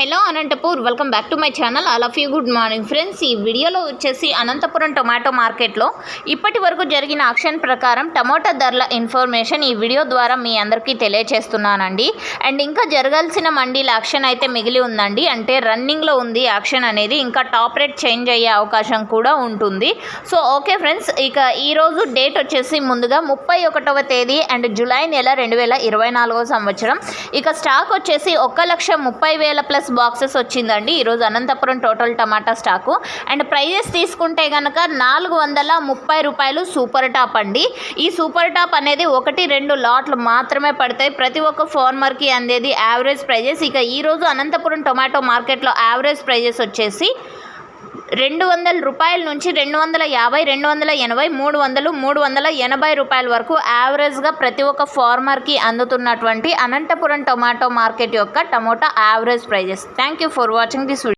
Hello Anantapur welcome back to my channel all of you good morning friends ఈ వీడియోలో వచ్చేసి Anantapuram tomato మార్కెట్లో ఇప్పటి వరకు జరిగిన ఆక్షన్ ప్రకారం టమోటా ధరల ఇన్ఫర్మేషన్ ఈ వీడియో ద్వారా మీ అందరికీ తెలియచేస్తున్నానండి. అండ్ ఇంకా జరగాల్సిన మండీల ఆక్షన్ అయితే మిగిలి ఉందండి. అంటే రన్నింగ్లో ఉంది ఆక్షన్ అనేది. ఇంకా టాప్ రేట్ చేంజ్ అయ్యే అవకాశం కూడా ఉంటుంది. సో ఓకే ఫ్రెండ్స్ ఇక ఈరోజు డేట్ వచ్చేసి ముందుగా ముప్పై ఒకటవ తేదీ అండ్ జూలై నెల రెండు వేల ఇరవై నాలుగో సంవత్సరం. ఇక స్టాక్ వచ్చేసి ఒక్క లక్ష ముప్పై వేల ప్లస్ బాక్సెస్ వచ్చిందండి. ఈరోజు Anantapuram total tomato stock. And prices తీసుకుంటే కనుక నాలుగు వందల ముప్పై రూపాయలు సూపర్ టాప్ అండి. ఈ సూపర్ టాప్ అనేది ఒకటి రెండు లాట్లు మాత్రమే పడతాయి. ప్రతి ఒక్క ఫార్మర్కి అందేది యావరేజ్ ప్రైజెస్. ఇక ఈరోజు అనంతపురం టొమాటో మార్కెట్లో యావరేజ్ ప్రైజెస్ వచ్చేసి రెండు వందల రూపాయల నుంచి రెండు వందల యాభై రెండు వందల ఎనభై మూడు వందలు మూడు వందల ఎనభై రూపాయల వరకు యావరేజ్గా ప్రతి ఒక్క ఫార్మర్కి అందుతున్నటువంటి అనంతపురం టొమాటో మార్కెట్ యొక్క tomato average prices. Thank you for watching this video